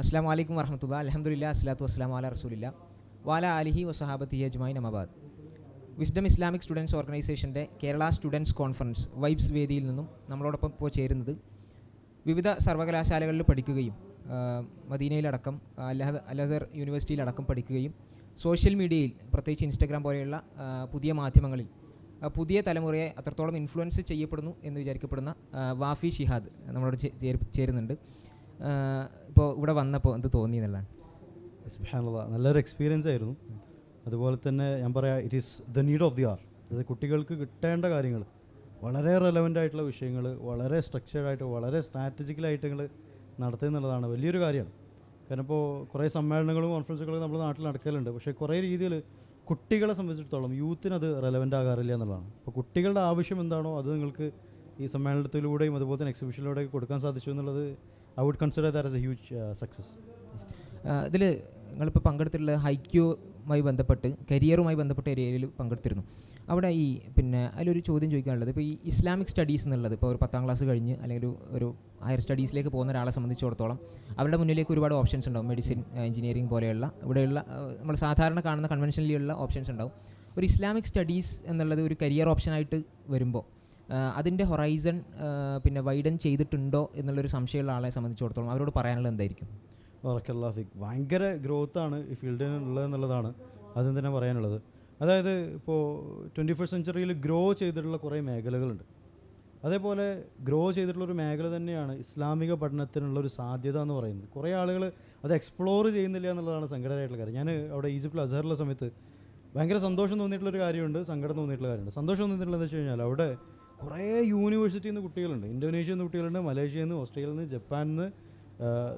അസ്സാം വലൈക്കും വർഹമത്തുള്ള അലഹമുല്ല അസ്ലാത്തു വസ്സലാം വാല റസൂലില്ല വാല അലിഹി വസഹാബത്തി അജ്മായി നമബാദ് വിസ്ഡം ഇസ്ലാമിക് സ്റ്റുഡൻസ് ഓർഗനൈസേഷന്റെ കേരള സ്റ്റുഡൻസ് കോൺഫറൻസ് വൈബ്സ് വേദിയിൽ നിന്നും നമ്മളോടൊപ്പം ഇപ്പോൾ ചേരുന്നത് വിവിധ സർവകലാശാലകളിൽ പഠിക്കുകയും മദീനയിലടക്കം അലഹ അലഹർ യൂണിവേഴ്സിറ്റിയിലടക്കം പഠിക്കുകയും സോഷ്യൽ മീഡിയയിൽ പ്രത്യേകിച്ച് ഇൻസ്റ്റഗ്രാം പോലെയുള്ള പുതിയ മാധ്യമങ്ങളിൽ പുതിയ തലമുറയെ അത്രത്തോളം ഇൻഫ്ലുവൻസ് ചെയ്യപ്പെടുന്നു എന്ന് വിചാരിക്കപ്പെടുന്ന വാഫി ഷിഹാദ് നമ്മളോട് ചേരുന്നുണ്ട്. ഇപ്പോൾ ഇവിടെ വന്നപ്പോൾ എന്ത് തോന്നി എന്നല്ല നല്ലൊരു എക്സ്പീരിയൻസ് ആയിരുന്നു. അതുപോലെ തന്നെ ഞാൻ പറയാം it is the need of the hour അതായത് കുട്ടികൾക്ക് കിട്ടേണ്ട കാര്യങ്ങൾ വളരെ റെലവന്റ് ആയിട്ടുള്ള വിഷയങ്ങൾ വളരെ സ്ട്രക്ചേർഡായിട്ട് വളരെ സ്ട്രാറ്റജിക്കലായിട്ട് നിങ്ങൾ നടത്തുക എന്നുള്ളതാണ് വലിയൊരു കാര്യമാണ്. കാരണം ഇപ്പോൾ കുറേ സമ്മേളനങ്ങളും കോൺഫറൻസുകളും നമ്മൾ നാട്ടിൽ നടക്കലുണ്ട്. പക്ഷേ കുറേ രീതിയിൽ കുട്ടികളെ സംബന്ധിച്ചിടത്തോളം യൂത്തിന് അത് റെലവന്റ് ആകാറില്ല എന്നുള്ളതാണ്. അപ്പോൾ കുട്ടികളുടെ ആവശ്യം എന്താണോ അത് നിങ്ങൾക്ക് ഈ സമ്മേളനത്തിലൂടെയും അതുപോലെ തന്നെ എക്സിബിഷനിലൂടെയും കൊടുക്കാൻ സാധിച്ചു എന്നുള്ളത് I would consider that as a huge success ഇതിൽ നിങ്ങളിപ്പോൾ പങ്കെടുത്തിട്ടുള്ള ഹൈക്യൂമായി ബന്ധപ്പെട്ട് കരിയറുമായി ബന്ധപ്പെട്ട ഏരിയയിൽ പങ്കെടുത്തിരുന്നു. അവിടെ ഈ പിന്നെ അതിലൊരു ചോദ്യം ചോദിക്കാനുള്ളത് ഇപ്പോൾ ഈ ഇസ്ലാമിക് സ്റ്റഡീസ് എന്നുള്ളത് ഇപ്പോൾ ഒരു പത്താം ക്ലാസ് കഴിഞ്ഞ് അല്ലെങ്കിൽ ഒരു ഒരു ഹയർ സ്റ്റഡീസിലേക്ക് പോകുന്ന ഒരാളെ സംബന്ധിച്ചിടത്തോളം അവരുടെ മുന്നിലേക്ക് ഒരുപാട് ഓപ്ഷൻസ് ഉണ്ടാവും. മെഡിസിൻ എഞ്ചിനീയറിംഗ് പോലെയുള്ള ഇവിടെയുള്ള നമ്മൾ സാധാരണ കാണുന്ന കൺവെൻഷനിലുള്ള ഓപ്ഷൻസ് ഉണ്ടാവും. ഒരു ഇസ്ലാമിക് സ്റ്റഡീസ് എന്നുള്ളത് ഒരു കരിയർ ഓപ്ഷനായിട്ട് വരുമ്പോൾ അതിന്റെ ഹൊറൈസൺ പിന്നെ വൈഡൻ ചെയ്തിട്ടുണ്ടോ എന്നുള്ളൊരു സംശയമുള്ള ആളെ സംബന്ധിച്ചിടത്തോളം അവരോട് പറയാനുള്ളത് എന്തായിരിക്കും? ഭയങ്കര ഗ്രോത്താണ് ഈ ഫീൽഡിൽ ഉള്ളത് എന്നുള്ളതാണ് ആദ്യം തന്നെ പറയാനുള്ളത്. അതായത് ഇപ്പോൾ ട്വന്റി ഫസ്റ്റ് സെഞ്ചുറിയിൽ ഗ്രോ ചെയ്തിട്ടുള്ള കുറേ മേഖലകളുണ്ട്. അതേപോലെ ഗ്രോ ചെയ്തിട്ടുള്ള ഒരു മേഖല തന്നെയാണ് ഇസ്ലാമിക പഠനത്തിനുള്ള ഒരു സാധ്യത എന്ന് പറയുന്നത്. കുറേ ആളുകൾ അത് എക്സ്പ്ലോർ ചെയ്യുന്നില്ല എന്നുള്ളതാണ് സങ്കടമായിട്ടുള്ള കാര്യം. ഞാൻ അവിടെ ഈജിപ്തിൽ അസഹറിലെ സമയത്ത് ഭയങ്കര സന്തോഷം തോന്നിയിട്ടുള്ളൊരു കാര്യമുണ്ട് സങ്കടം തോന്നിയിട്ടുള്ള കാര്യമുണ്ട്. സന്തോഷം തോന്നിയിട്ടുള്ളത് വെച്ച് കഴിഞ്ഞാൽ അവിടെ കുറേ യൂണിവേഴ്സിറ്റിയിൽ നിന്ന് കുട്ടികളുണ്ട്. ഇന്തോനേഷ്യയിൽ നിന്ന് കുട്ടികളുണ്ട് മലേഷ്യയിൽ നിന്ന് ഓസ്ട്രേലിയയിൽ നിന്ന് ജപ്പാനിൽ നിന്ന്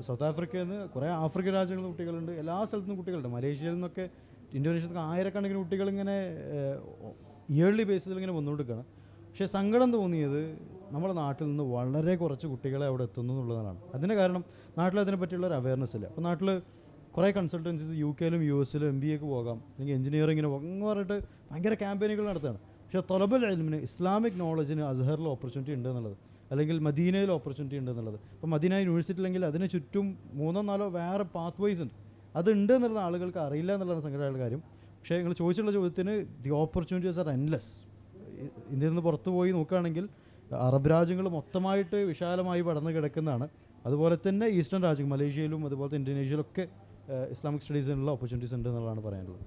സൗത്ത് ആഫ്രിക്കയിൽ നിന്ന് കുറേ ആഫ്രിക്കൻ രാജ്യങ്ങളിൽ നിന്ന് കുട്ടികളുണ്ട്. എല്ലാ സ്ഥലത്തു നിന്നും കുട്ടികളുണ്ട്. മലേഷ്യയിൽ നിന്നൊക്കെ ഇന്തോനേഷ്യയിൽ നിന്നൊക്കെ ആയിരക്കണക്കിന് കുട്ടികൾ ഇങ്ങനെ ഇയർലി ബേസിൽ ഇങ്ങനെ വന്നുകൊണ്ടിരിക്കുകയാണ്. പക്ഷേ സങ്കടം തോന്നിയത് നമ്മുടെ നാട്ടിൽ നിന്ന് വളരെ കുറച്ച് കുട്ടികളെ അവിടെ എത്തുന്നു എന്നുള്ളതാണ്. അതിന് കാരണം നാട്ടിൽ അതിനെ പറ്റിയുള്ള ഒരു അവയർനെസ് ഇല്ല. അപ്പോൾ നാട്ടിൽ കുറേ കൺസൾട്ടൻസീസ് യു കെയിലും യു എസിലും എം ബി എക്ക് പോകാം. അല്ലെങ്കിൽ എഞ്ചിനീയറിങ്ങിന് പോകാം. എന്ന് പറഞ്ഞിട്ട് ഭയങ്കര ക്യാമ്പയിനുകൾ നടത്തുകയാണ്. പക്ഷേ തൊലബൽ എൽമിന് ഇസ്ലാമിക് നോളജിന് അസഹറിൽ ഓപ്പർച്യൂണിറ്റി ഉണ്ട് എന്നുള്ളത് അല്ലെങ്കിൽ മദീനയിൽ ഓപ്പർച്യൂണിറ്റി ഉണ്ട് എന്നുള്ളത് അപ്പോൾ മദീന യൂണിവേഴ്സിറ്റി അല്ലെങ്കിൽ അതിന് ചുറ്റും മൂന്നോ നാലോ വേറെ പാത്ത് വൈസ് ഉണ്ട്. അതുണ്ട് എന്നുള്ളത് ആളുകൾക്ക് അറിയില്ല എന്നുള്ളതാണ് സങ്കടമായ കാര്യം. പക്ഷേ നിങ്ങൾ ചോദിച്ചിട്ടുള്ള ചോദ്യത്തിന് ദി ഓപ്പർച്യൂണിറ്റീസ് ആർ എൻലെസ് ഇന്ത്യയിൽ നിന്ന് പുറത്തു പോയി നോക്കുകയാണെങ്കിൽ അറബ് രാജ്യങ്ങൾ മൊത്തമായിട്ട് വിശാലമായി പടർന്നു കിടക്കുന്നതാണ്. അതുപോലെ തന്നെ ഈസ്റ്റേൺ രാജ്യം മലേഷ്യയിലും അതുപോലെ ഇന്തോനേഷ്യയിലൊക്കെ ഇസ്ലാമിക് സ്റ്റഡീസിനുള്ള ഓപ്പർച്യൂണിറ്റീസ് ഉണ്ട് എന്നുള്ളതാണ് പറയാനുള്ളത്.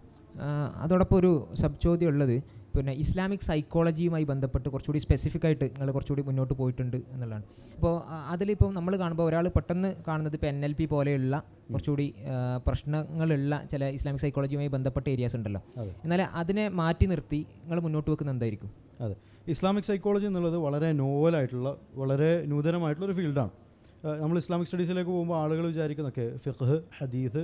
അതോടൊപ്പം ഒരു സബ് ചോദ്യം ഉള്ളത്. പിന്നെ ഇസ്ലാമിക് സൈക്കോളജിയുമായി ബന്ധപ്പെട്ട് കുറച്ചുകൂടി സ്പെസിഫിക് ആയിട്ട് നിങ്ങൾ കുറച്ചുകൂടി മുന്നോട്ട് പോയിട്ടുണ്ട് എന്നുള്ളതാണ്. അപ്പോൾ അതിലിപ്പോൾ നമ്മൾ കാണുമ്പോൾ ഒരാൾ പെട്ടെന്ന് കാണുന്നത് ഇപ്പോൾ എൻ എൽ പി പോലെയുള്ള കുറച്ചുകൂടി പ്രശ്നങ്ങളുള്ള ചില ഇസ്ലാമിക് സൈക്കോളജിയുമായി ബന്ധപ്പെട്ട ഏരിയാസ് ഉണ്ടല്ലോ. എന്നാൽ അതിനെ മാറ്റി നിർത്തി നിങ്ങൾ മുന്നോട്ട് വെക്കുന്ന എന്തായിരിക്കും? അതെ. ഇസ്ലാമിക് സൈക്കോളജി എന്നുള്ളത് വളരെ നോവലായിട്ടുള്ള വളരെ നൂതനമായിട്ടുള്ള ഒരു ഫീൽഡാണ് നമ്മൾ ഇസ്ലാമിക് സ്റ്റഡീസിലേക്ക് പോകുമ്പോൾ ആളുകൾ വിചാരിക്കുന്നൊക്കെ ഫിഖ് ഹദീദ്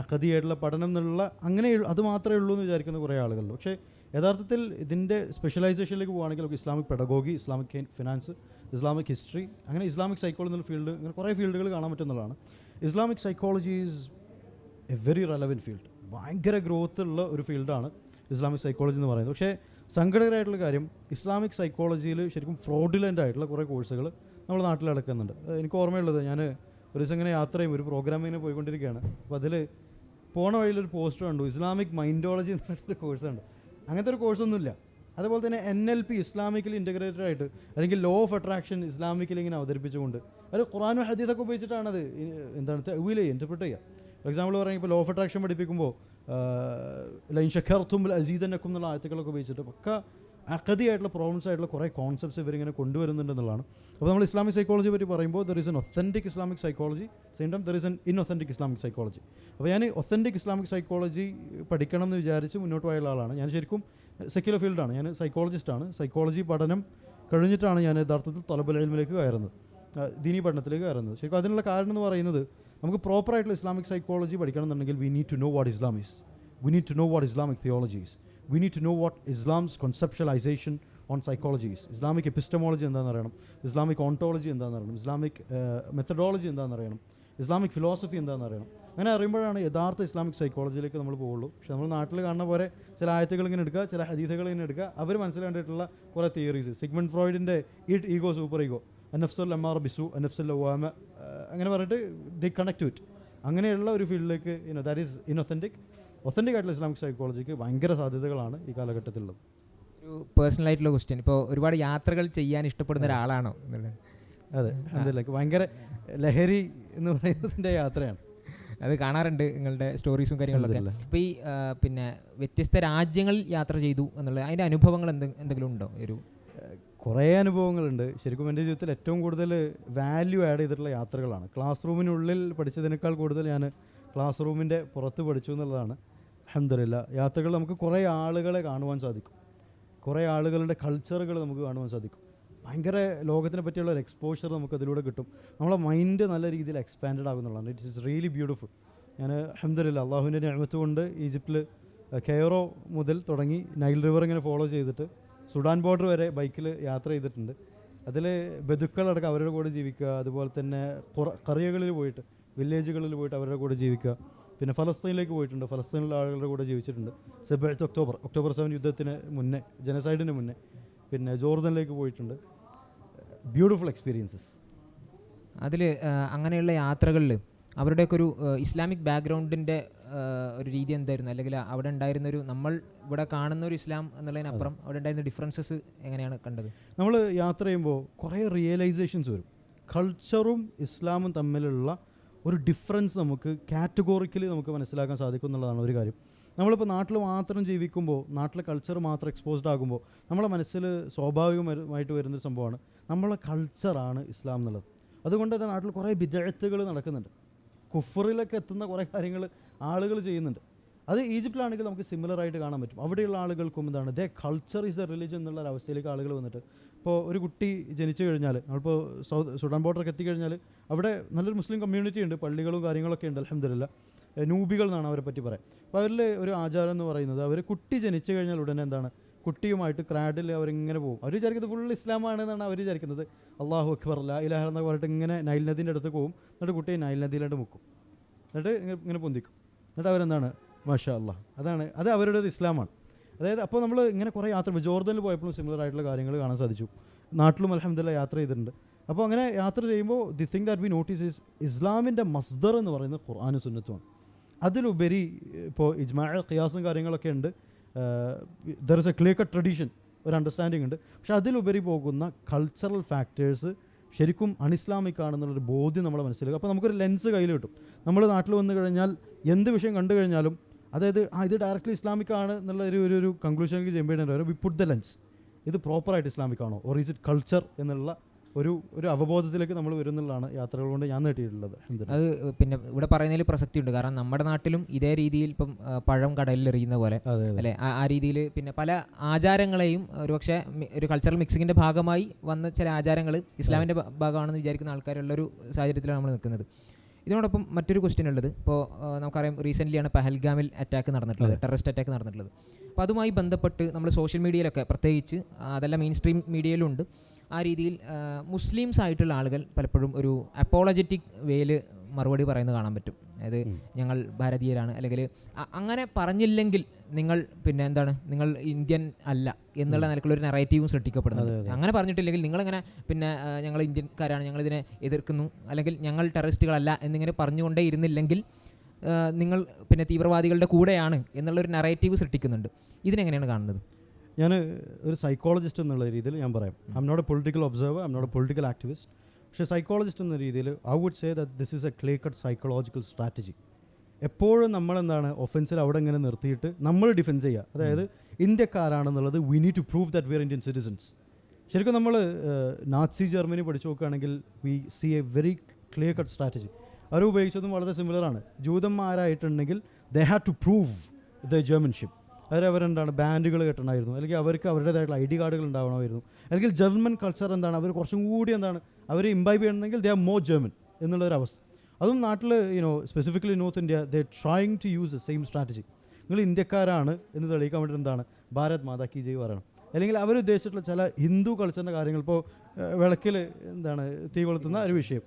അഖദിയായിട്ടുള്ള പഠനം എന്നുള്ള അങ്ങനെ അത് മാത്രമേ ഉള്ളൂ എന്ന് വിചാരിക്കുന്ന കുറേ ആളുകളുണ്ട്. പക്ഷേ യഥാർത്ഥത്തിൽ ഇതിന്റെ സ്പെഷ്യലൈസേഷനിലേക്ക് പോകുകയാണെങ്കിൽ നമുക്ക് Islamic pedagogy Islamic finance Islamic history അങ്ങനെ ഇസ്ലാമിക് സൈക്കോളജി എന്നുള്ള ഫീൽഡ് അങ്ങനെ കുറേ ഫീൽഡുകൾ കാണാൻ പറ്റുന്നതാണ്. Islamic psychology is a very relevant field ഭയങ്കര ഗ്രോത്ത് ഉള്ള ഒരു ഫീൽഡാണ് ഇസ്ലാമിക് സൈക്കോളജി എന്ന് പറയുന്നത്. പക്ഷേ സങ്കടകരമായിട്ടുള്ള കാര്യം ഇസ്ലാമിക് സൈക്കോളജിയിൽ ശരിക്കും ഫ്രോഡിലന്റ് ആയിട്ടുള്ള കുറേ കോഴ്സുകൾ നമ്മുടെ നാട്ടിൽ നടക്കുന്നുണ്ട്. എനിക്ക് ഓർമ്മയുള്ളത് ഞാൻ ഒരു ദിവസം ഇങ്ങനെ യാത്ര ചെയ്യുമ്പോൾ ഒരു പ്രോഗ്രാമിങ്ങനെ പോയിക്കൊണ്ടിരിക്കുകയാണ്. അപ്പോൾ അതിൽ പോണ വഴിയിൽ ഒരു പോസ്റ്റർ കണ്ടു ഇസ്ലാമിക് മൈൻഡോളജി എന്ന് പറഞ്ഞിട്ടൊരു കോഴ്സുണ്ട് അങ്ങനത്തെ ഒരു കോഴ്സൊന്നുമില്ല. അതുപോലെ തന്നെ N L P Islamically integrated ആയിട്ട് അല്ലെങ്കിൽ ലോ ഓഫ് അട്രാക്ഷൻ ഇസ്ലാമിക്കലി ഇങ്ങനെ അവതരിപ്പിച്ചുകൊണ്ട്. ഒരു ഖുറാനും ഹദീസൊക്കെ ഉപയോഗിച്ചിട്ടാണത്. അത് എന്താണ് ചെയ്യുക ഇന്റർപ്രിറ്റ് ചെയ്യുക. ഫോർ എക്സാമ്പിൾ പറയുമ്പോൾ ഇപ്പോൾ ലോ ഓഫ് അട്രാക്ഷൻ പഠിപ്പിക്കുമ്പോൾ ലൈൻ ഷക്കർത്തും അസീദനക്കും എന്നുള്ള ആയത്തുകളൊക്കെ ഉപയോഗിച്ചിട്ട് ഒക്കെ അക്കതിയായിട്ടുള്ള പ്രോബ്ലംസ് ആയിട്ടുള്ള കുറേ കോൺസെപ്റ്റ്സ് ഇവരിങ്ങനെ കൊണ്ടുവരുന്നുണ്ടെന്നുള്ളതാണ് അപ്പോൾ നമ്മൾ ഇസ്ലാമിക് സൈക്കോളജി പറ്റി പറയുമ്പോൾ there is an authentic Islamic psychology same time there is an inauthentic Islamic psychology അപ്പോൾ ഞാൻ ഒത്തന്റിക് ഇസ്ലാമിക് സൈക്കോളജി പഠിക്കണം എന്ന് വിചാരിച്ച് മുന്നോട്ട് പോയുള്ള ആളാണ്. ഞാൻ ശരിക്കും സെക്യുലർ ഫീൽഡാണ് ഞാൻ സൈക്കോളജിസ്റ്റാണ് സൈക്കോളജി പഠനം കഴിഞ്ഞിട്ടാണ് ഞാൻ യഥാർത്ഥത്തിൽ തലബലയിലേക്ക് കയറുന്നത്. ദീനി പഠനത്തിലേക്ക് കയറുന്നത്. ശരിക്കും അതിനുള്ള കാരണം എന്ന് പറയുന്നത് നമുക്ക് പ്രോപ്പറായിട്ടുള്ള ഇസ്ലാമിക് സൈക്കോളജി പഠിക്കണം എന്നുണ്ടെങ്കിൽ we need to know what Islam is we need to know what Islamic theologies we need to know what Islam's conceptualisation on psychologies Islamic epistemology എന്താണെന്ന് അറിയണം. ഇസ്ലാമിക് ഓണ്ടോളജി എന്താണെന്ന് അറിയണം. ഇസ്ലാമിക് മെത്തഡോളജി എന്താണെന്ന് അറിയണം. Islamic philosophy എന്താണെന്ന് അറിയണം. അങ്ങനെ അറിയുമ്പോഴാണ് യഥാർത്ഥ ഇസ്ലാമിക് സൈക്കോളജിയിലേക്ക് നമ്മൾ പോകുള്ളൂ. പക്ഷേ നമ്മൾ നാട്ടിൽ കാണുന്ന പോലെ ചില ആയത്തുകൾ ഇങ്ങനെ എടുക്കുക ചില ഹദീഥകൾ ഇങ്ങനെ എടുക്കുക. അവർ മനസ്സിലാണ്ടിട്ടുള്ള കുറേ തിയറീസ് സിഗ്മണ്ട് ഫ്രോയിഡിന്റെ ഇറ്റ് ഈഗോ സൂപ്പർ ഈഗോ എൻഎഫ്സൽ എം ആർ ബിസു അനഫ്സുൽ ഒവാമ അങ്ങനെ പറഞ്ഞിട്ട് ദി കണക്ട് വിറ്റ് അങ്ങനെയുള്ള ഒരു ഫീൽഡിലേക്ക് you know that is inauthentic authentic ആയിട്ടുള്ള ഇസ്ലാമിക് സൈക്കോളജിക്ക് ഭയങ്കര സാധ്യതകളാണ് ഈ കാലഘട്ടത്തിലുള്ളത്. ഒരു പേഴ്സണൽ ആയിട്ടുള്ള ക്വസ്റ്റ്യൻ ഇപ്പോൾ ഒരുപാട് യാത്രകൾ ചെയ്യാൻ ഇഷ്ടപ്പെടുന്ന ഒരാളാണോ? എന്നുള്ളത് അതെ അതല്ലേ ഭയങ്കര ലഹരി എന്ന് പറയുന്നതിന്റെ യാത്രയാണ്. അത് കാണാറുണ്ട് നിങ്ങളുടെ സ്റ്റോറീസും കാര്യങ്ങളൊക്കെ. അപ്പോൾ ഈ പിന്നെ വ്യത്യസ്ത രാജ്യങ്ങളിൽ യാത്ര ചെയ്തു എന്നുള്ളത് അതിന്റെ അനുഭവങ്ങൾ എന്ത് എന്തെങ്കിലും ഉണ്ടോ? ഒരു കുറേ അനുഭവങ്ങളുണ്ട്. ശരിക്കും എന്റെ ജീവിതത്തിൽ ഏറ്റവും കൂടുതൽ വാല്യൂ ആഡ് ചെയ്തിട്ടുള്ള യാത്രകളാണ്. ക്ലാസ് റൂമിനുള്ളിൽ പഠിച്ചതിനേക്കാൾ കൂടുതൽ ഞാൻ ക്ലാസ് റൂമിന്റെ പുറത്ത് പഠിച്ചു എന്നുള്ളതാണ്. അഹമ്മദില്ല യാത്രകൾ നമുക്ക് കുറേ ആളുകളെ കാണുവാൻ സാധിക്കും. കുറേ ആളുകളുടെ കൾച്ചറുകൾ നമുക്ക് കാണുവാൻ സാധിക്കും. ഭയങ്കര ലോകത്തിനെ പറ്റിയുള്ള ഒരു എക്സ്പോഷർ നമുക്ക് അതിലൂടെ കിട്ടും. നമ്മളെ മൈൻഡ് നല്ല രീതിയിൽ എക്സ്പാൻഡ് ആകുന്നുള്ളതാണ്. ഇറ്റ്സ് ഇസ് റിയലി ബ്യൂട്ടിഫുൾ ഞാൻ അഹമ്മദില്ല അള്ളാഹുവിന്റെ ഞാമത്ത് കൊണ്ട് ഈജിപ്തിൽ കെയറോ മുതൽ തുടങ്ങി നൈൽ റിവർ ഇങ്ങനെ ഫോളോ ചെയ്തിട്ട് സുഡാൻ ബോർഡർ വരെ ബൈക്കിൽ യാത്ര ചെയ്തിട്ടുണ്ട്. അതിൽ ബന്ധുക്കളടക്കം അവരുടെ കൂടെ ജീവിക്കുക അതുപോലെ തന്നെ കുറ പോയിട്ട് വില്ലേജുകളിൽ പോയിട്ട് അവരുടെ കൂടെ ജീവിക്കുക. പിന്നെ ഫലസ്തീനിലേക്ക് പോയിട്ടുണ്ട്. ഫലസ്തീനിലെ ആളുകളുടെ കൂടെ ജീവിച്ചിട്ടുണ്ട്. സെപ്റ്റ് ഒക്ടോബർ ഒക്ടോബർ സെവൻ യുദ്ധത്തിന് മുന്നേ ജനസൈഡിന് മുന്നേ. പിന്നെ ജോർദനിലേക്ക് പോയിട്ടുണ്ട്. ബ്യൂട്ടിഫുൾ എക്സ്പീരിയൻസസ് അതിൽ അങ്ങനെയുള്ള യാത്രകളിൽ അവരുടെയൊക്കെ ഒരു ഇസ്ലാമിക് ബാക്ക്ഗ്രൗണ്ടിന്റെ ഒരു രീതി എന്തായിരുന്നു? അല്ലെങ്കിൽ അവിടെ ഉണ്ടായിരുന്ന ഒരു നമ്മൾ ഇവിടെ കാണുന്ന ഒരു ഇസ്ലാം എന്നുള്ളതിനപ്പുറം അവിടെ ഉണ്ടായിരുന്ന ഡിഫറൻസസ് എങ്ങനെയാണ് കണ്ടത്? നമ്മൾ യാത്ര ചെയ്യുമ്പോൾ കുറേ റിയലൈസേഷൻസ് വരും. കൾച്ചറും ഇസ്ലാമും തമ്മിലുള്ള ഒരു ഡിഫറൻസ് നമുക്ക് കാറ്റഗോറിക്കലി നമുക്ക് മനസ്സിലാക്കാൻ സാധിക്കും എന്നുള്ളതാണ് ഒരു കാര്യം. നമ്മളിപ്പോൾ നാട്ടിൽ മാത്രം ജീവിക്കുമ്പോൾ നാട്ടിലെ കൾച്ചർ മാത്രം എക്സ്പോസ്ഡ് ആകുമ്പോൾ നമ്മളെ മനസ്സിൽ സ്വാഭാവികമായിട്ട് വരുന്നൊരു സംഭവമാണ് നമ്മളെ കൾച്ചറാണ് ഇസ്ലാം എന്നുള്ളത്. അതുകൊണ്ട് തന്നെ നാട്ടിൽ കുറേ വിജയത്തുകൾ നടക്കുന്നുണ്ട്. കുഫറിലൊക്കെ എത്തുന്ന കുറേ കാര്യങ്ങൾ ആളുകൾ ചെയ്യുന്നുണ്ട്. അത് ഈജിപ്തിലാണെങ്കിൽ നമുക്ക് സിമിലർ ആയിട്ട് കാണാൻ പറ്റും. അവിടെയുള്ള ആളുകൾക്കും എന്താണ് their culture is a religion എന്നുള്ള അവസ്ഥയിലേക്ക് ആളുകൾ വന്നിട്ട് ഇപ്പോൾ ഒരു കുട്ടി ജനിച്ചു കഴിഞ്ഞാൽ നമ്മളിപ്പോൾ സൗത്ത് സുഡാൻ ബോർഡറൊക്കെ എത്തിക്കഴിഞ്ഞാൽ അവിടെ നല്ലൊരു മുസ്ലിം കമ്മ്യൂണിറ്റി ഉണ്ട് പള്ളികളും കാര്യങ്ങളൊക്കെ ഉണ്ട് അലഹമില്ല നൂബികൾ എന്നാണ് അവരെ പറ്റി പറയാം. അപ്പോൾ അവരിൽ ഒരു ആചാരം എന്ന് പറയുന്നത് അവർ കുട്ടി ജനിച്ചു കഴിഞ്ഞാൽ ഉടനെ എന്താണ് കുട്ടിയുമായിട്ട് ക്രാഡിൽ അവരിങ്ങനെ പോകും. അവർ വിചാരിക്കുന്നത് ഫുൾ ഇസ്ലാമാണ് എന്നാണ് അവർ വിചാരിക്കുന്നത്. അള്ളാഹു അക്ബർ അല്ല ഇലാഹ എന്നൊക്കെ പറഞ്ഞിട്ട് ഇങ്ങനെ നൈൽ നദീന്റെ അടുത്ത് പോകും. എന്നിട്ട് കുട്ടിയെ നൈൽ നദിയിലായിട്ട് മുക്കും. എന്നിട്ട് ഇങ്ങനെ ഇങ്ങനെ പൊന്തിക്കും. എന്നിട്ട് അവരെന്താണ് മാഷാ അള്ളാഹ് അതാണ് അത് അവരുടെ ഒരു ഇസ്ലാമാണ് അതായത് അപ്പോൾ നമ്മൾ ഇങ്ങനെ കുറേ യാത്ര ജോർദനിൽ പോയപ്പോഴും സിമിലർ ആയിട്ടുള്ള കാര്യങ്ങൾ കാണാൻ സാധിച്ചു. നാട്ടിലും അലഹമ്മദില്ല യാത്ര ചെയ്തിട്ടുണ്ട്. അപ്പോൾ അങ്ങനെ യാത്ര ചെയ്യുമ്പോൾ the thing that we notice is ഇസ്ലാമിന്റെ മസ്ദർ എന്ന് പറയുന്നത് ഖുർആാനും സുന്നത്തുമാണ്. അതിലുപരി ഇപ്പോൾ ഇജ്മാ ഖിയാസും കാര്യങ്ങളൊക്കെ ഉണ്ട്. There is a clear cut tradition ഒരു അണ്ടർസ്റ്റാൻഡിങ് ഉണ്ട്. പക്ഷെ അതിലുപരി പോകുന്ന കൾച്ചറൽ ഫാക്ടേഴ്സ് ശരിക്കും അണിസ്ലാമിക് ആണെന്നുള്ളൊരു ബോധ്യം നമ്മളെ മനസ്സിലാക്കുക അപ്പോൾ നമുക്കൊരു ലെൻസ് കയ്യിൽ കിട്ടും. നമ്മൾ നാട്ടിൽ വന്നു കഴിഞ്ഞാൽ എന്ത് വിഷയം കണ്ടു കഴിഞ്ഞാലും അതായത് ആ ഇത് ഡയറക്റ്റ്ലി ഇസ്ലാമിക് ആണ് എന്നുള്ള ഒരു ഒരു- ഒരു കൺക്ലൂഷനിലേക്ക് ചെയ്യുമ്പോഴേ വി പുട്ട് ദ ലെൻസ് ഇത് പ്രോപ്പറായിട്ട് ഇസ്ലാമിക് ആണോ? ഓർ ഈസ് ഇറ്റ് കൾച്ചർ എന്നുള്ള ഒരു ഒരു അവബോധത്തിലേക്ക് നമ്മൾ വരുന്നുള്ളതാണ് യാത്രകൾ കൊണ്ട് ഞാൻ നേടിയിട്ടുള്ളത്. അൽഹംദുലില്ലാ. അത് പിന്നെ ഇവിടെ പറയുന്നതിൽ പ്രസക്തി ഉണ്ട് കാരണം നമ്മുടെ നാട്ടിലും ഇതേ രീതിയിൽ ഇപ്പം പഴം കടലിൽ എറിയുന്ന പോലെ അല്ലെ? ആ രീതിയിൽ പിന്നെ പല ആചാരങ്ങളെയും ഒരുപക്ഷെ പക്ഷേ ഒരു കൾച്ചറൽ മിക്സിങ്ങിന്റെ ഭാഗമായി വന്ന ചില ആചാരങ്ങൾ ഇസ്ലാമിന്റെ ഭാഗമാണെന്ന് വിചാരിക്കുന്ന ആൾക്കാരുള്ള ഒരു സാഹചര്യത്തിലാണ് നമ്മൾ നിൽക്കുന്നത്. ഇതിനോടൊപ്പം മറ്റൊരു ക്വസ്റ്റ്യൻ ഉള്ളത്. ഇപ്പോൾ നമുക്കറിയാം റീസെന്റ്ലിയാണ് പഹൽഗാമിൽ അറ്റാക്ക് നടന്നിട്ടുള്ളത് ടെററിസ്റ്റ് അറ്റാക്ക് നടന്നിട്ടുള്ളത്. അപ്പോൾ അതുമായി ബന്ധപ്പെട്ട് നമ്മൾ സോഷ്യൽ മീഡിയയിലൊക്കെ പ്രത്യേകിച്ച് അതെല്ലാം മെയിൻ സ്ട്രീം മീഡിയയിലുണ്ട് ആ രീതിയിൽ മുസ്ലിംസ് ആയിട്ടുള്ള ആളുകൾ പലപ്പോഴും ഒരു അപ്പോളജറ്റിക് വേയിൽ മറുപടി പറയുന്നത് കാണാൻ പറ്റും. അതായത് ഞങ്ങൾ ഭാരതീയരാണ്. അല്ലെങ്കിൽ അങ്ങനെ പറഞ്ഞില്ലെങ്കിൽ നിങ്ങൾ പിന്നെ എന്താണ്? നിങ്ങൾ ഇന്ത്യൻ അല്ല എന്നുള്ള നിലക്കുള്ള ഒരു നെറേറ്റീവും സൃഷ്ടിക്കപ്പെടുന്നത് അങ്ങനെ പറഞ്ഞിട്ടില്ലെങ്കിൽ നിങ്ങളിങ്ങനെ പിന്നെ ഞങ്ങൾ ഇന്ത്യൻകാരാണ് ഞങ്ങളിതിനെ എതിർക്കുന്നു അല്ലെങ്കിൽ ഞങ്ങൾ ടെററിസ്റ്റുകളല്ല എന്നിങ്ങനെ പറഞ്ഞുകൊണ്ടേ ഇരുന്നില്ലെങ്കിൽ നിങ്ങൾ പിന്നെ തീവ്രവാദികളുടെ കൂടെയാണ് എന്നുള്ളൊരു നെറേറ്റീവ് സൃഷ്ടിക്കുന്നുണ്ട്. ഇതിനെങ്ങനെയാണ് കാണുന്നത്? ഞാൻ ഒരു സൈക്കോളജിസ്റ്റ് എന്നുള്ള രീതിയിൽ ഞാൻ പറയാം. I am not a political observer I am not a political activist പക്ഷേ സൈക്കോളജിസ്റ്റ് എന്ന രീതിയിൽ I would say that this is a clear cut psychological strategy എപ്പോഴും നമ്മൾ എന്താണ് ഒഫൻസിൽ അവിടെ ഇങ്ങനെ നിർത്തിയിട്ട് നമ്മൾ ഡിഫെൻസ് ചെയ്യുക. അതായത് ഇന്ത്യക്കാരാണെന്നുള്ളത് we need to prove that we're Indian citizens ശരിക്കും നമ്മൾ നാസി ജർമ്മനി പഠിച്ചു നോക്കുകയാണെങ്കിൽ we see a very clear cut strategy അവർ ഉപയോഗിച്ചതും വളരെ സിമിലറാണ് ജൂതന്മാരായിട്ടുണ്ടെങ്കിൽ they have to prove the Germanship അവർ അവരെന്താണ് ബാൻഡുകൾ കെട്ടണമായിരുന്നു. അല്ലെങ്കിൽ അവർക്ക് അവരുടേതായിട്ടുള്ള ഐ ഡി കാർഡുകൾ ഉണ്ടാവണമായിരുന്നു. അല്ലെങ്കിൽ ജർമ്മൻ കൾച്ചർ എന്താണ് അവർ കുറച്ചും കൂടി എന്താണ് അവർ ഇംബൈബ് ചെയ്യണമെങ്കിൽ ദേ ആർ മോർ ജർമൻ എന്നുള്ളൊരവസ്ഥ അതും നാട്ടിൽ you know specifically north India they trying to use the same strategy നിങ്ങൾ ഇന്ത്യക്കാരാണ് എന്ന് തെളിയിക്കാൻ വേണ്ടി എന്താണ്? ഭാരത് മാതാ കി ജയ് പറയണം. അല്ലെങ്കിൽ അവർ ഉദ്ദേശിച്ചിട്ടുള്ള ചില ഹിന്ദു കൾച്ചറിന്റെ കാര്യങ്ങൾ ഇപ്പോൾ വിളക്കിൽ എന്താണ് തീ കൊളുത്തുന്ന ഒരു വിഷയം.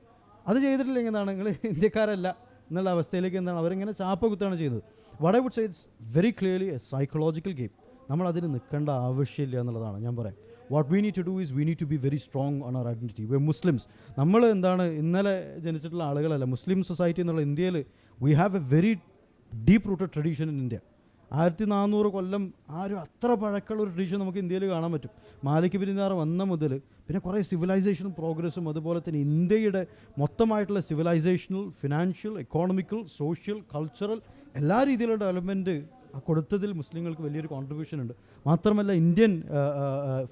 അത് ചെയ്തിട്ടില്ലെങ്കിൽ എന്താണ്? നിങ്ങൾ ഇന്ത്യക്കാരല്ല എന്നുള്ള അവസ്ഥയിലേക്ക് എന്താണ്? അവരിങ്ങനെ ചാപ്പ കുത്താണ് ചെയ്യുന്നത് what would say it's very clearly a psychological game നമ്മൾ അതിന് നിൽക്കേണ്ട ആവശ്യമില്ല എന്നുള്ളതാണ് ഞാൻ പറയാം. What we need to do is we need to be very strong on our identity we Muslims നമ്മൾ എന്താണ് ഇന്നലെ ജനിച്ചിട്ടുള്ള ആളുകളല്ല. മുസ്ലിം സൊസൈറ്റി എന്നുള്ള ഇന്ത്യയിൽ we have a very deep rooted tradition in India ആയിരത്തി നാനൂറ് കൊല്ലം ആ ഒരു അത്ര പഴക്കമുള്ള ഒരു ട്രഡീഷൻ നമുക്ക് ഇന്ത്യയിൽ കാണാൻ പറ്റും. മാലിക് ബിരിനാർ വന്ന മുതൽ പിന്നെ കുറേ സിവിലൈസേഷനും പ്രോഗ്രസ്സും അതുപോലെ തന്നെ ഇന്ത്യയുടെ മൊത്തമായിട്ടുള്ള civilisational financial economical social cultural എല്ലാ രീതിയിലുള്ള ഡെവലപ്മെന്റ് കൊടുത്തതിൽ മുസ്ലിങ്ങൾക്ക് വലിയൊരു കോൺട്രിബ്യൂഷൻ ഉണ്ട്. മാത്രമല്ല Indian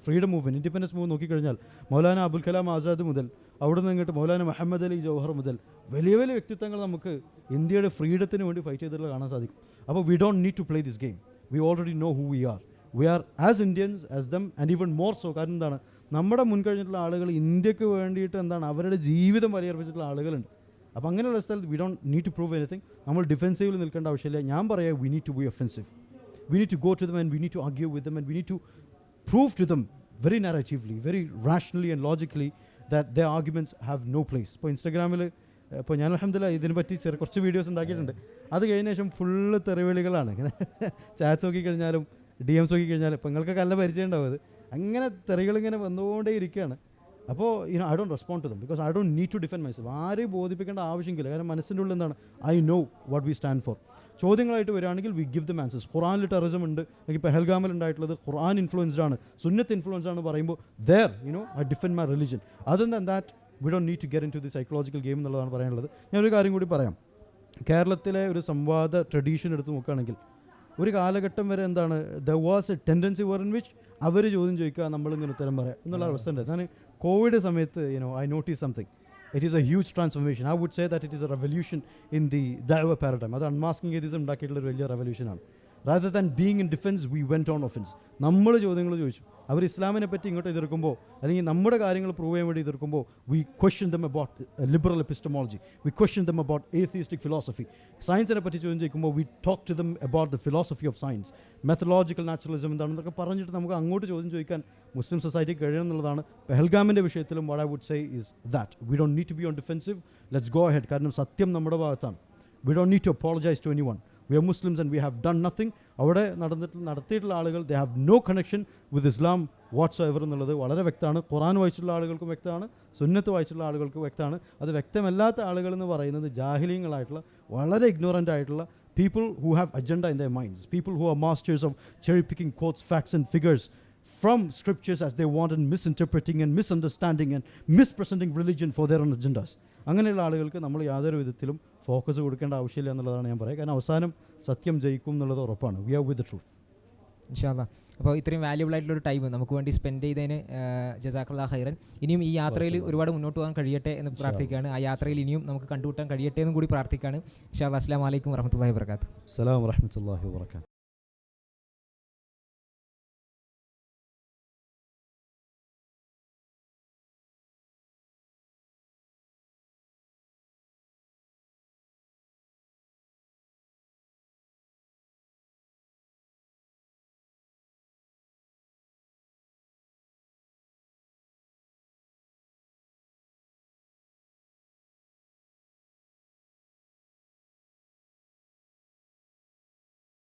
freedom movement independence move നോക്കിക്കഴിഞ്ഞാൽ മൗലാന അബുൽ കലാം ആസാദ് മുതൽ അവിടെ നിന്ന് ഇങ്ങോട്ട് മൗലാന മുഹമ്മദ് അലി ജൗഹർ മുതൽ വലിയ വലിയ വ്യക്തിത്വങ്ങൾ നമുക്ക് ഇന്ത്യയുടെ ഫ്രീഡത്തിന് വേണ്ടി ഫൈറ്റ് ചെയ്തിട്ടുള്ള കാണാൻ സാധിക്കും. അപ്പോൾ we don't need to play this game we already know who we are we are as Indians as them and even more so കാരണം എന്താണ്? നമ്മുടെ മുൻകഴിഞ്ഞിട്ടുള്ള ആളുകൾ ഇന്ത്യയ്ക്ക് വേണ്ടിയിട്ട് എന്താണ്? അവരുടെ ജീവിതം വലിയർപ്പിച്ചിട്ടുള്ള ആളുകളുണ്ട്. അപ്പോൾ അങ്ങനെയുള്ള സ്ഥലത്ത് we don't need to prove anything നമ്മൾ ഡിഫെൻസീവിൽ നിൽക്കേണ്ട ആവശ്യമില്ല. ഞാൻ പറയാം we need to be offensive we need to go to them and we need to argue with them and we need to prove to them very narratively, very rationally and logically that their arguments have no place. ഇപ്പോൾ ഇൻസ്റ്റാഗ്രാമിൽ ഇപ്പോൾ ഞാൻ അലഹമില്ല ഇതിനെ പറ്റി ചെറിയ കുറച്ച് videos ഉണ്ടാക്കിയിട്ടുണ്ട്. അത് കഴിഞ്ഞ ശേഷം ഫുള്ള് തെറിവിളികളാണ്. ഇങ്ങനെ ചാറ്റ്സ് നോക്കി കഴിഞ്ഞാലും ഡി എംസ് നോക്കി കഴിഞ്ഞാലും ഇപ്പോൾ നിങ്ങൾക്കൊക്കെ നല്ല പരിചയം ഉണ്ടാവും അത്. അങ്ങനെ തെറികളിങ്ങനെ വന്നുകൊണ്ടേ ഇരിക്കുകയാണ് അപ്പോൾ you know I don't respond to them because I don't need to defend myself ആരെയും ബോധിപ്പിക്കേണ്ട ആവശ്യമില്ല. കാരണം മനസ്സിന്റെ ഉള്ളിൽ എന്താണ്? I know what we stand for ചോദ്യങ്ങളായിട്ട് വരികയാണെങ്കിൽ വി ഗിവ് ദ ആൻസേഴ്സ് ഖുറാനിൽ ടെററിസം ഉണ്ട്. അല്ലെങ്കിൽ പെഹൽഗാമിൽ ഉണ്ടായിട്ടുള്ളത് ഖുറാൻ ഇൻഫ്ലുവൻസ്ഡ് ആണ്. സുന്നത്ത് ഇൻഫ്ലുവൻസ് ആണ് പറയുമ്പോൾ there you know I defend my religion other than that we don't need to get into the psychological game എന്നുള്ളതാണ് പറയാനുള്ളത്. ഞാനൊരു കാര്യം കൂടി പറയാം. കേരളത്തിലെ ഒരു സംവാദ ട്രഡീഷൻ എടുത്ത് നോക്കുകയാണെങ്കിൽ ഒരു കാലഘട്ടം വരെ എന്താണ്? There was a tendency where in which അവർ ചോദ്യം ചോദിക്കുക നമ്മളിങ്ങനെ ഉത്തരം പറയാം. എന്നുള്ള അവസ്ഥ ഉണ്ട് ഞാൻ കോവിഡ് സമയത്ത് you know I notice something it is a huge transformation I would say that it is a revolution in the ദൈവ പാരഡൈം അത് അൺമാസ്കിംഗ് ഏതീസം ഉണ്ടാക്കിയിട്ടുള്ള ഒരു വലിയ റെവല്യൂഷനാണ് rather than being in defence we went on offence നമ്മൾ ചോദ്യങ്ങൾ ചോദിച്ചു. അവർ ഇസ്ലാമിനെ പറ്റി ഇങ്ങോട്ട് എതിർക്കുമ്പോൾ അല്ലെങ്കിൽ നമ്മുടെ കാര്യങ്ങൾ പ്രൂവ് ചെയ്യാൻ വേണ്ടി എതിർക്കുമ്പോൾ we question them about liberal epistemology we question them about atheistic philosophy സയൻസിനെ പറ്റി ചോദ്യം ചോദിക്കുമ്പോൾ we talk to them about the philosophy of science methodological naturalism എന്താണെന്നൊക്കെ പറഞ്ഞിട്ട് നമുക്ക് അങ്ങോട്ട് ചോദ്യം ചോദിക്കാൻ മുസ്ലിം സൊസൈറ്റി കഴിയണം എന്നുള്ളതാണ്. പെഹൽഗാമിന്റെ വിഷയത്തിലും what I would say is that we don't need to be on defensive let's go head കാരണം സത്യം നമ്മുടെ ഭാഗത്താണ്. We don't need to apologise to anyone we are Muslims and we have done nothing അവിടെ നടന്നിട്ട് നടത്തിയിട്ടുള്ള ആളുകൾ they have no connection with Islam whatsoever എന്നുള്ളത് വളരെ വ്യക്തമാണ്. ഖുറാൻ വായിച്ചിട്ടുള്ള ആളുകൾക്കും വ്യക്തമാണ്. സുന്നത്ത് വായിച്ചിട്ടുള്ള ആളുകൾക്ക് വ്യക്തമാണ്. അത് വ്യക്തമല്ലാത്ത ആളുകൾ എന്ന് പറയുന്നത് ജാഹിലീങ്ങളായിട്ടുള്ള വളരെ ഇഗ്നോറന്റ് ആയിട്ടുള്ള people who have agenda in the minds people who are masters of cherry picking quotes facts and figures from scriptures as they want and misinterpreting and misunderstanding and mispresenting religion for their own agendas. അങ്ങനെയുള്ള ആളുകൾക്ക് നമ്മൾ യാതൊരു വിധത്തിലും focus കൊടുക്കേണ്ട ആവശ്യമില്ല എന്നുള്ളതാണ് ഞാൻ പറയുക. കാരണം അവസാനം സത്യം ജയിക്കും എന്നുള്ളത് ഉറപ്പാണ്. വി ഹാവ് വിത്ത് ട്രൂത്ത് ഇൻഷാല്ല അപ്പോൾ ഇത്രയും വാല്യുബിൾ ആയിട്ടുള്ള ഒരു ടൈം നമുക്ക് വേണ്ടി സ്പെൻഡ് ചെയ്തതിന് ജസാഖുല്ലാ ഹൈറൻ ഇനിയും ഈ യാത്രയിൽ ഒരുപാട് മുന്നോട്ട് പോകാൻ കഴിയട്ടെ എന്ന് പ്രാർത്ഥിക്കുകയാണ്. ആ യാത്രയിൽ ഇനിയും നമുക്ക് കണ്ടുമുട്ടാൻ കഴിയട്ടെ എന്നും കൂടി പ്രാർത്ഥിക്കുകയാണ്. ഇൻഷാല്ല അസ്സാം വലൈക്കും വരഹമുല്ലാ വാബർക്കാത്തു അസ്സാം വറഹമത്തല്ലാഹി വാബർക്കാത്തു